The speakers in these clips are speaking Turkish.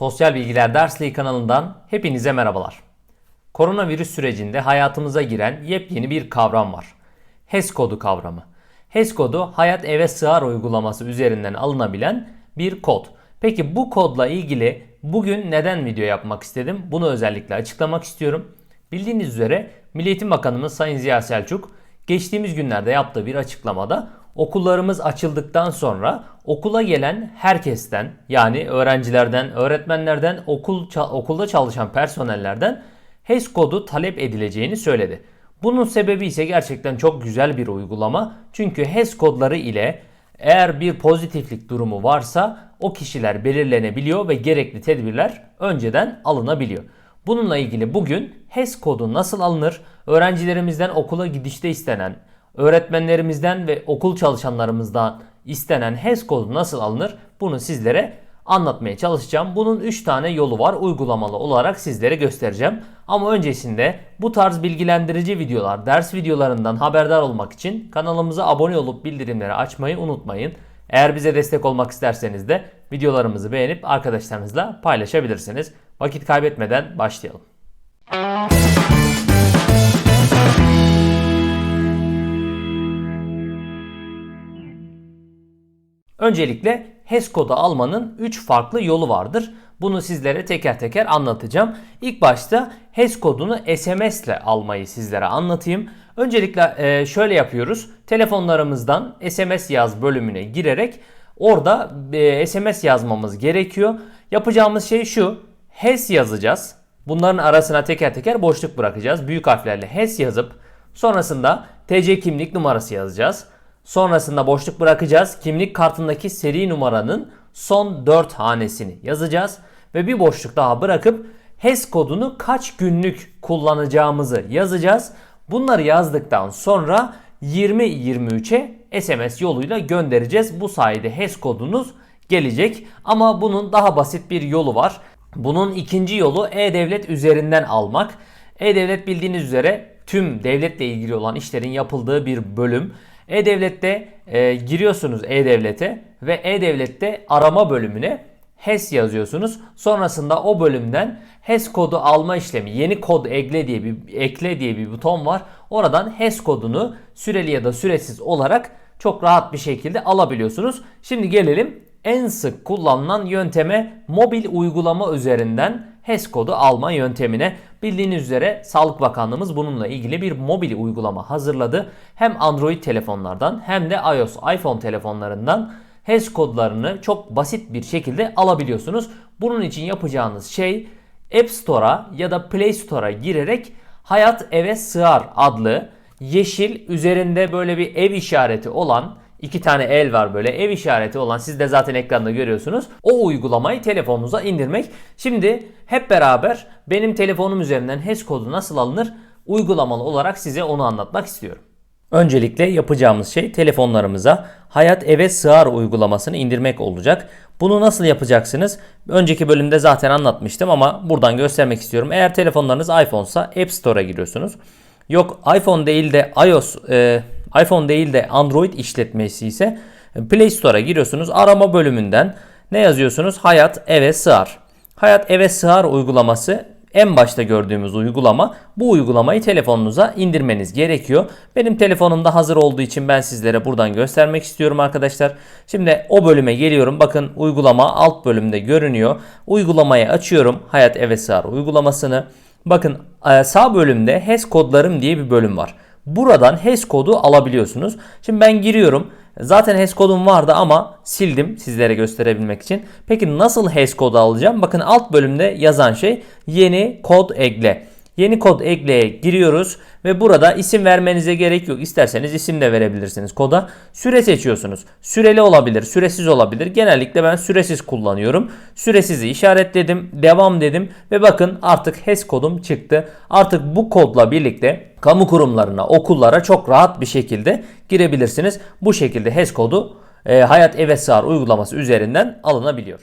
Sosyal Bilgiler Dersliği kanalından hepinize merhabalar. Koronavirüs sürecinde hayatımıza giren yepyeni bir kavram var. HES kodu kavramı. HES kodu Hayat Eve Sığar uygulaması üzerinden alınabilen bir kod. Peki bu kodla ilgili bugün neden video yapmak istedim? Bunu özellikle açıklamak istiyorum. Bildiğiniz üzere Milli Eğitim Bakanımız Sayın Ziya Selçuk geçtiğimiz günlerde yaptığı bir açıklamada okullarımız açıldıktan sonra okula gelen herkesten yani öğrencilerden, öğretmenlerden, okul okulda çalışan personellerden HES kodu talep edileceğini söyledi. Bunun sebebi ise gerçekten çok güzel bir uygulama. Çünkü HES kodları ile eğer bir pozitiflik durumu varsa o kişiler belirlenebiliyor ve gerekli tedbirler önceden alınabiliyor. Bununla ilgili bugün HES kodu nasıl alınır? Öğrencilerimizden okula gidişte istenen, öğretmenlerimizden ve okul çalışanlarımızdan istenen HES kodu nasıl alınır? Bunu sizlere anlatmaya çalışacağım. Bunun 3 tane yolu var. Uygulamalı olarak sizlere göstereceğim. Ama öncesinde bu tarz bilgilendirici videolar, ders videolarından haberdar olmak için kanalımıza abone olup bildirimleri açmayı unutmayın. Eğer bize destek olmak isterseniz de videolarımızı beğenip arkadaşlarınızla paylaşabilirsiniz. Vakit kaybetmeden başlayalım. Öncelikle HES kodu almanın 3 farklı yolu vardır. Bunu sizlere teker teker anlatacağım. İlk başta HES kodunu SMS ile almayı sizlere anlatayım. Öncelikle e, şöyle yapıyoruz. Telefonlarımızdan SMS yaz bölümüne girerek orada SMS yazmamız gerekiyor. Yapacağımız şey şu. HES yazacağız. Bunların arasına teker teker boşluk bırakacağız. Büyük harflerle HES yazıp sonrasında TC kimlik numarası yazacağız. Sonrasında boşluk bırakacağız. Kimlik kartındaki seri numaranın son 4 hanesini yazacağız. Ve bir boşluk daha bırakıp HES kodunu kaç günlük kullanacağımızı yazacağız. Bunları yazdıktan sonra 2023'e SMS yoluyla göndereceğiz. Bu sayede HES kodunuz gelecek. Ama bunun daha basit bir yolu var. Bunun ikinci yolu E-Devlet üzerinden almak. E-Devlet bildiğiniz üzere tüm devletle ilgili olan işlerin yapıldığı bir bölüm. E-Devlet'te e, giriyorsunuz E-Devlet'e ve E-Devlet'te arama bölümüne HES yazıyorsunuz. Sonrasında o bölümden HES kodu alma işlemi, yeni kod ekle diye bir ekle diye bir buton var. Oradan HES kodunu süreli ya da süresiz olarak çok rahat bir şekilde alabiliyorsunuz. Şimdi gelelim en sık kullanılan yönteme mobil uygulama üzerinden HES kodu alma yöntemine. Bildiğiniz üzere Sağlık Bakanlığımız bununla ilgili bir mobil uygulama hazırladı. Hem Android telefonlardan hem de iOS iPhone telefonlarından HES kodlarını çok basit bir şekilde alabiliyorsunuz. Bunun için yapacağınız şey App Store'a ya da Play Store'a girerek Hayat Eve Sığar adlı yeşil üzerinde böyle bir ev işareti olan iki tane el var böyle ev işareti olan siz de zaten ekranda görüyorsunuz. O uygulamayı telefonunuza indirmek. Şimdi hep beraber benim telefonum üzerinden HES kodu nasıl alınır uygulamalı olarak size onu anlatmak istiyorum. Öncelikle yapacağımız şey telefonlarımıza Hayat Eve Sığar uygulamasını indirmek olacak. Bunu nasıl yapacaksınız? Önceki bölümde zaten anlatmıştım ama buradan göstermek istiyorum. Eğer telefonlarınız iPhone'sa App Store'a giriyorsunuz. Yok iPhone değil de iOS, e, iPhone değil de Android işletmesi ise Play Store'a giriyorsunuz. Arama bölümünden ne yazıyorsunuz? Hayat Eve Sığar. Hayat Eve Sığar uygulaması en başta gördüğümüz uygulama. Bu uygulamayı telefonunuza indirmeniz gerekiyor. Benim telefonumda hazır olduğu için ben sizlere buradan göstermek istiyorum arkadaşlar. Şimdi o bölüme geliyorum. Bakın uygulama alt bölümde görünüyor. Uygulamayı açıyorum. Hayat Eve Sığar uygulamasını. Bakın e, sağ bölümde HES kodlarım diye bir bölüm var. Buradan HES kodu alabiliyorsunuz. Şimdi ben giriyorum. Zaten HES kodum vardı ama sildim sizlere gösterebilmek için. Peki nasıl HES kodu alacağım? Bakın alt bölümde yazan şey yeni kod ekle. Yeni kod ekleye giriyoruz ve burada isim vermenize gerek yok. İsterseniz isim de verebilirsiniz koda. Süre seçiyorsunuz. Süreli olabilir, süresiz olabilir. Genellikle ben süresiz kullanıyorum. Süresizi işaretledim, devam dedim ve bakın artık HES kodum çıktı. Artık bu kodla birlikte kamu kurumlarına, okullara çok rahat bir şekilde girebilirsiniz. Bu şekilde HES kodu e, Hayat Eve Sığar uygulaması üzerinden alınabiliyor.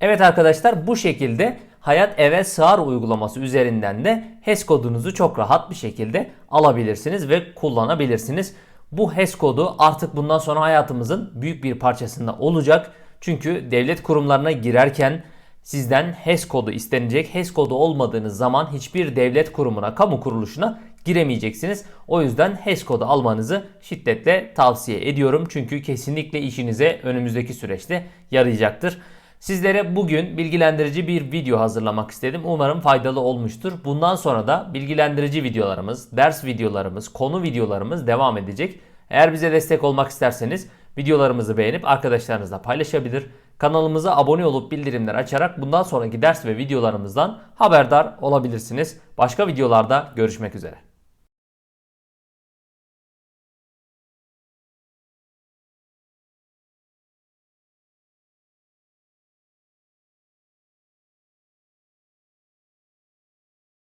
Evet arkadaşlar bu şekilde Hayat Eve Sığar uygulaması üzerinden de HES kodunuzu çok rahat bir şekilde alabilirsiniz ve kullanabilirsiniz. Bu HES kodu artık bundan sonra hayatımızın büyük bir parçasında olacak. Çünkü devlet kurumlarına girerken sizden HES kodu istenecek. HES kodu olmadığınız zaman hiçbir devlet kurumuna, kamu kuruluşuna giremeyeceksiniz. O yüzden HES kodu almanızı şiddetle tavsiye ediyorum. Çünkü kesinlikle işinize önümüzdeki süreçte yarayacaktır. Sizlere bugün bilgilendirici bir video hazırlamak istedim. Umarım faydalı olmuştur. Bundan sonra da bilgilendirici videolarımız, ders videolarımız, konu videolarımız devam edecek. Eğer bize destek olmak isterseniz videolarımızı beğenip arkadaşlarınızla paylaşabilir. Kanalımıza abone olup bildirimler açarak bundan sonraki ders ve videolarımızdan haberdar olabilirsiniz. Başka videolarda görüşmek üzere.